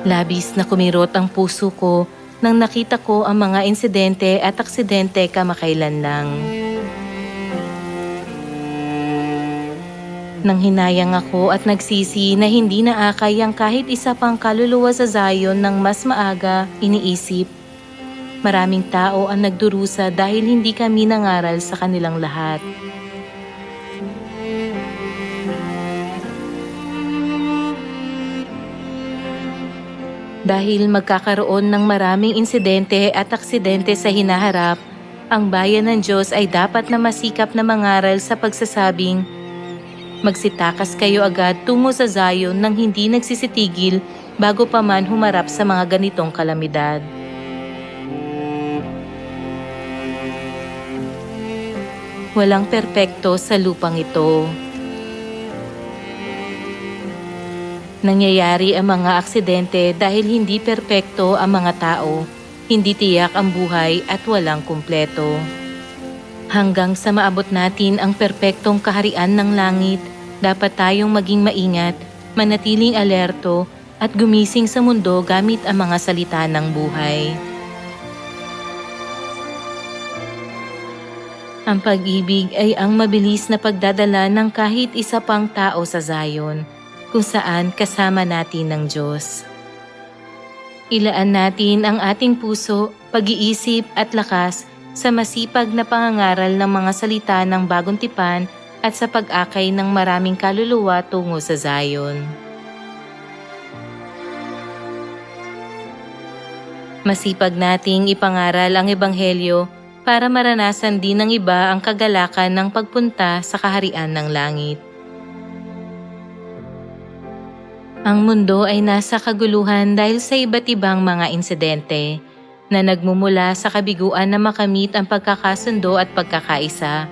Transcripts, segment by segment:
Labis na kumirot ang puso ko nang nakita ko ang mga insidente at aksidente kamakailan lang. Nang hinayang ako at nagsisi na hindi naakay ang kahit isa pang kaluluwa sa Zion ng mas maaga, iniisip. Maraming tao ang nagdurusa dahil hindi kami nangaral sa kanilang lahat. Dahil magkakaroon ng maraming insidente at aksidente sa hinaharap, ang bayan ng Diyos ay dapat na masikap na mangaral sa pagsasabing, Magsitakas kayo agad tungo sa Zion nang hindi nagsisitigil bago pa man humarap sa mga ganitong kalamidad. Walang perpekto sa lupang ito. Nangyayari ang mga aksidente dahil hindi perpekto ang mga tao, hindi tiyak ang buhay at walang kumpleto. Hanggang sa maabot natin ang perpektong kaharian ng langit, dapat tayong maging maingat, manatiling alerto at gumising sa mundo gamit ang mga salita ng buhay. Ang pag-ibig ay ang mabilis na pagdadala ng kahit isa pang tao sa Zion, kung saan kasama natin ng Diyos. Ilaan natin ang ating puso, pag-iisip at lakas sa masipag na pangangaral ng mga salita ng bagong tipan at sa pag-akay ng maraming kaluluwa tungo sa Zion. Masipag nating ipangaral ang Ebanghelyo para maranasan din ng iba ang kagalakan ng pagpunta sa kaharian ng langit. Ang mundo ay nasa kaguluhan dahil sa iba't ibang mga insidente na nagmumula sa kabiguan na makamit ang pagkakasundo at pagkakaisa.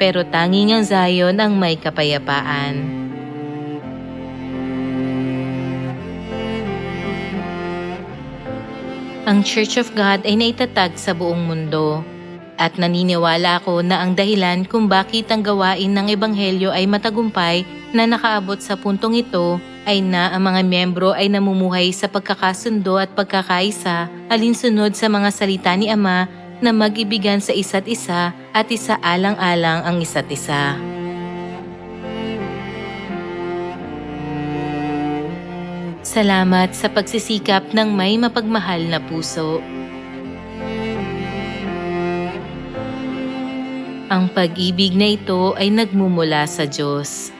Pero tanging ang Zion ang may kapayapaan. Ang Church of God ay naitatag sa buong mundo. At naniniwala ako na ang dahilan kung bakit ang gawain ng Ebanghelyo ay matagumpay na nakaabot sa puntong ito ay na ang mga miyembro ay namumuhay sa pagkakasundo at pagkakaisa alinsunod sa mga salita ni Ama na mag-ibigan sa isa't isa at isaalang-alang ang isa't isa. Salamat sa pagsisikap ng may mapagmahal na puso. Ang pag-ibig na ito ay nagmumula sa Diyos.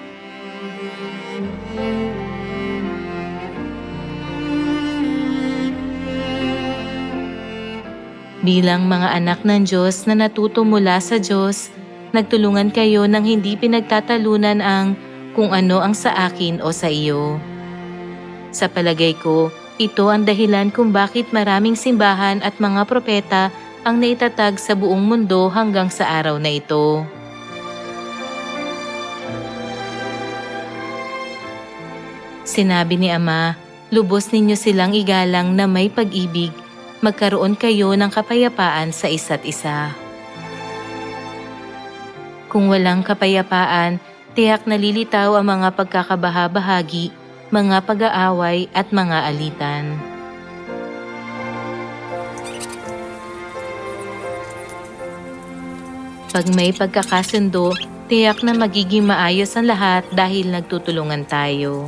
Bilang mga anak ng Diyos na natuto mula sa Diyos, nagtulungan kayo ng hindi pinagtatalunan ang kung ano ang sa akin o sa iyo. Sa palagay ko, ito ang dahilan kung bakit maraming simbahan at mga propeta ang naitatag sa buong mundo hanggang sa araw na ito. Sinabi ni Ama, lubos ninyo silang igalang na may pag-ibig, magkaroon kayo ng kapayapaan sa isa't isa. Kung walang kapayapaan, tiyak nalilitaw ang mga pagkakabaha-bahagi, mga pag-aaway at mga alitan. Pag may pagkakasundo, tiyak na magiging maayos ang lahat dahil nagtutulungan tayo.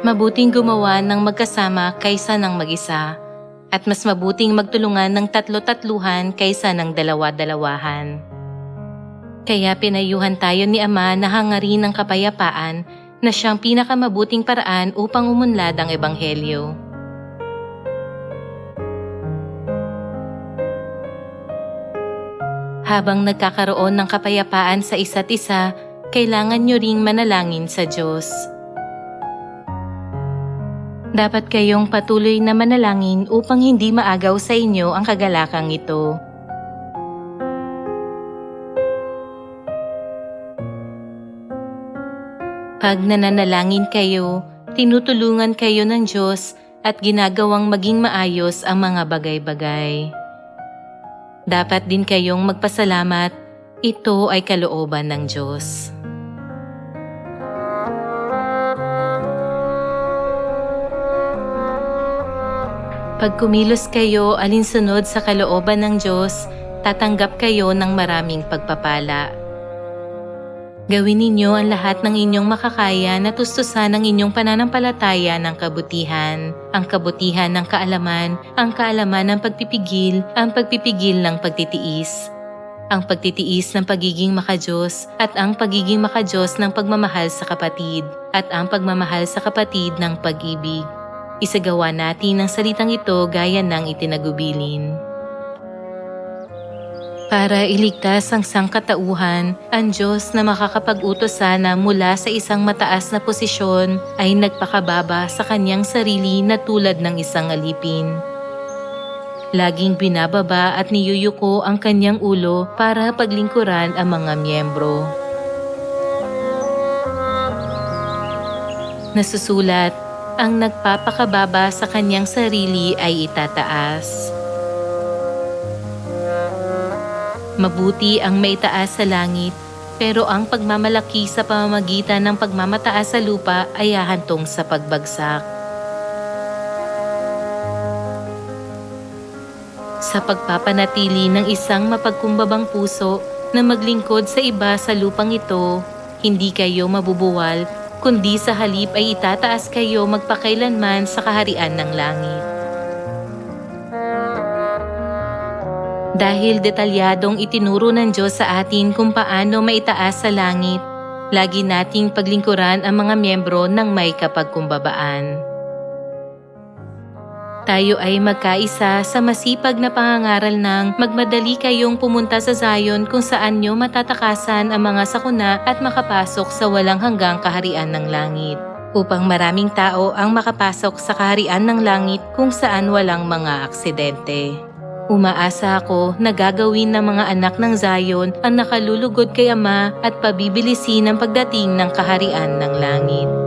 Mabuting gumawa ng magkasama kaysa ng mag-isa, at mas mabuting magtulungan ng tatlo-tatluhan kaysa ng dalawa-dalawahan. Kaya pinayuhan tayo ni Ama na hangarin ng kapayapaan na siyang pinakamabuting paraan upang umunlad ang Ebanghelyo. Habang nagkakaroon ng kapayapaan sa isa't isa, kailangan nyo ring manalangin sa Diyos. Dapat kayong patuloy na manalangin upang hindi maagaw sa inyo ang kagalakang ito. Pag nananalangin kayo, tinutulungan kayo ng Diyos at ginagawang maging maayos ang mga bagay-bagay. Dapat din kayong magpasalamat Ito ay kalooban ng Diyos. Pag kumilos kayo alinsunod sa kalooban ng Diyos, tatanggap kayo ng maraming pagpapala. Gawin ninyo ang lahat ng inyong makakaya na tustusan ang inyong pananampalataya ng kabutihan, ang kabutihan ng kaalaman, ang kaalaman ng pagpipigil, ang pagpipigil ng pagtitiis, ang pagtitiis ng pagiging makajos at ang pagiging makajos ng pagmamahal sa kapatid at ang pagmamahal sa kapatid ng pag-ibig. Isagawa natin ang salitang ito gaya ng itinagubilin. Para iligtas ang sangkatauhan, ang Diyos na makakapag-utos sana mula sa isang mataas na posisyon ay nagpakababa sa kanyang sarili na tulad ng isang alipin. Laging binababa at niyuyuko ang kanyang ulo para paglingkuran ang mga miyembro. Nasusulat, ang nagpapakababa sa kanyang sarili ay itataas. Mabuti ang maitaas sa langit, pero ang pagmamalaki sa pamamagitan ng pagmamataas sa lupa ay hahantong sa pagbagsak. Sa pagpapanatili ng isang mapagkumbabang puso na maglingkod sa iba sa lupang ito, hindi kayo mabubuwal, kundi sa halip ay itataas kayo magpakailanman sa kaharian ng langit. Dahil detalyadong itinuro ng Diyos sa atin kung paano maitaas sa langit, lagi nating paglingkuran ang mga miyembro ng may kapagkumbabaan. Tayo ay magkaisa sa masipag na pangangaral ng magmadali kayong pumunta sa Zion kung saan nyo matatakasan ang mga sakuna at makapasok sa walang hanggang kaharian ng langit upang maraming tao ang makapasok sa kaharian ng langit kung saan walang mga aksidente. Umaasa ako na gagawin ng mga anak ng Zion ang nakalulugod kay Ama at pabibilisin ang pagdating ng kaharian ng langit.